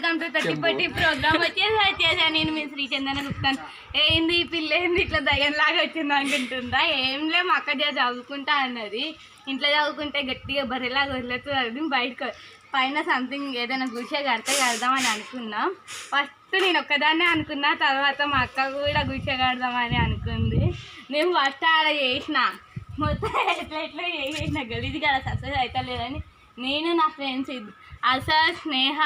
Welcome to thirty forty program వచ్చేసి వచ్చేసా నేను మీ శ్రీ చందన గుప్తాను ఏంది ఈ పిల్ల ఏంది ఇట్లా దయ్యంలాగా వచ్చింది అనుకుంటుందా ఏం లే మా అక్క చదువుకుంటా అన్నది. ఇంట్లో చదువుకుంటే గట్టిగా బర్రెలాగా వదిలేదు అది బయటకు పైన సంథింగ్ ఏదైనా గుడిసే కడితే కడదామని అనుకున్నా. ఫస్ట్ నేను ఒక్కదాన్నే అనుకున్నా తర్వాత మా అక్క కూడా గుడిసె కడదామని అనుకుంది. నేను ఫస్ట్ ఆడ చేసిన. మొత్తం ఎట్లా ఎట్లా చేసిన గలీజ్ కదా సక్సెస్ అయితే లేదని నేను నా ఫ్రెండ్స్ ఇది అసలు స్నేహ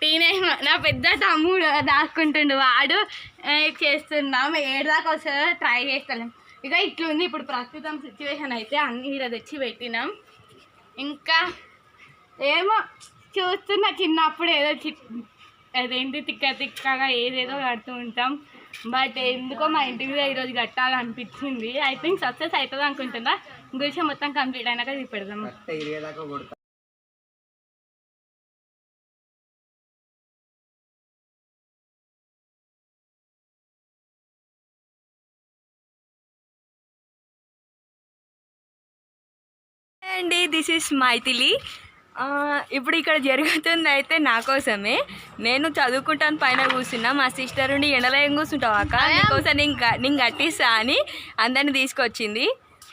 టీనేజ్ నా పెద్ద తమ్ముడు దాక్కుంటుండు. వాడు చేస్తున్నాం. ఏడుదాకా వస్తుందో ట్రై చేస్తలేం. ఇక ఇట్లుంది. ఇప్పుడు ప్రస్తుతం సిచ్యువేషన్ అయితే అన్ని ఇలా తెచ్చి పెట్టినాం. ఇంకా ఏమో చూస్తున్నా చిన్నప్పుడు ఏదో చి అదేంటి తిక్క తిక్కగా ఏదేదో కడుతూ ఉంటాం. బట్ ఎందుకో మా ఇంటి మీద ఈరోజు కట్టాలనిపించింది. ఐ థింక్ సక్సెస్ అవుతుంది అనుకుంటున్నా గురించి మొత్తం కంప్లీట్ అయినాక పెడదాం అండి దిస్ ఇస్ మైథిలి. ఇప్పుడు ఇక్కడ జరుగుతుంది అయితే నా కోసమే. నేను చదువుకుంటాను పైన కూర్చున్నా. మా సిస్టర్ ఉండి ఎండలో ఏం కూర్చుంటావు అక్క. నీకోసం నేను నేను కట్టిస్తా అని అందరిని తీసుకొచ్చింది.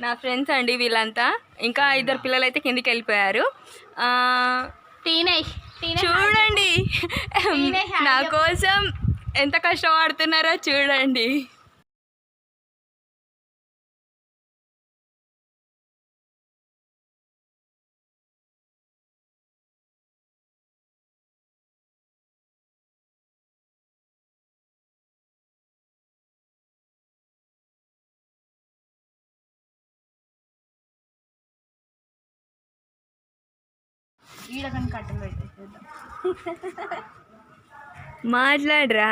నా ఫ్రెండ్స్ అండి వీళ్ళంతా. ఇంకా ఇద్దరు పిల్లలు అయితే కిందికి వెళ్ళిపోయారు. చూడండి. నా. కోసం ఎంత కష్టపడుతున్నారో చూడండి. ఈడకని కట్టలు పెట్టేసేద్దాం. మాట్లాడరా?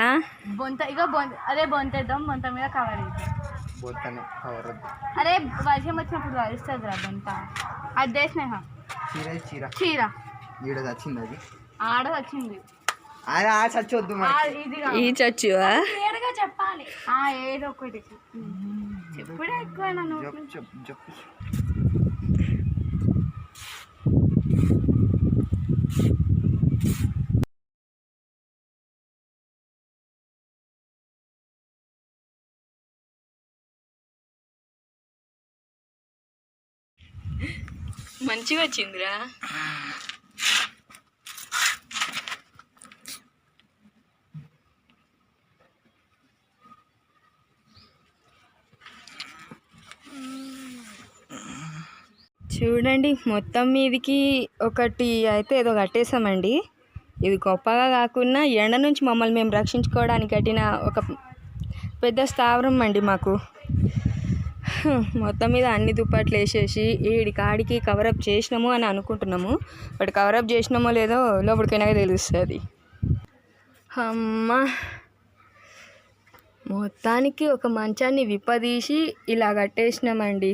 బొంత ఇక బొంత అదే బొంతేద్దాం బొంత మీద కవర్ కవర్ అరే వర్షం వచ్చినప్పుడు వరుస్తుంది రా బొంత. అదే స్నేహ. చీర చీర. చీర. ఈడ వచ్చింది అది? ఆడ వచ్చింది అది ఆ చచ్చొద్దు ఆ, మరి. ఇది ఈ చచ్చువా? చెప్పాలి. ఆ ఏదో ఒకటి చెప్పుడే ఎక్కువ నన్ను చెప్పు చెప్పు. మంచిగా వచ్చిందిరా. చూడండి మొత్తం మీదికి ఒకటి అయితే ఏదో కట్టేసామండి ఇది గొప్పగా కాకుండా ఎండ నుంచి మమ్మల్ని మేము రక్షించుకోవడానికి కట్టిన ఒక పెద్ద స్థావరం అండి మాకు. మొత్తం మీద అన్ని దుప్పట్లు వేసేసి ఈడి కాడికి కవరప్ చేసినాము అని అనుకుంటున్నాము. బట్ కవరప్ చేసినామో లేదో లోపలికైనా తెలుస్తుంది. అమ్మ. మొత్తానికి ఒక మంచాన్ని విప్పదీసి ఇలా కట్టేసినామండి.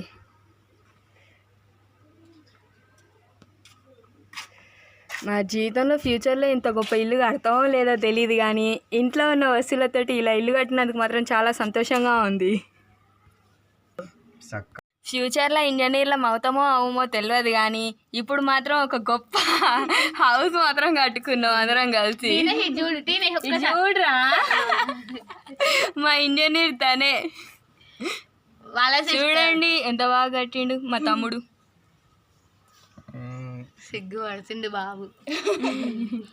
మా జీవితంలో ఫ్యూచర్లో ఇంత గొప్ప ఇల్లు కడతామో లేదో తెలియదు కానీ ఇంట్లో ఉన్న వస్తువులతోటి ఇలా ఇల్లు కట్టినందుకు మాత్రం చాలా సంతోషంగా ఉంది. చక్క ఫ్యూచర్లో ఇంజనీర్లం అవుతామో అవమో తెలియదు కానీ ఇప్పుడు మాత్రం ఒక గొప్ప హౌస్ మాత్రం కట్టుకున్నాం అందరం కలిసి. చూడరా మా ఇంజనీర్ తనే. వాళ్ళ. చూడండి ఎంత బాగా కట్టిండు మా తమ్ముడు. మ్మ్. సిగ్గు పడుతుండు బాబు.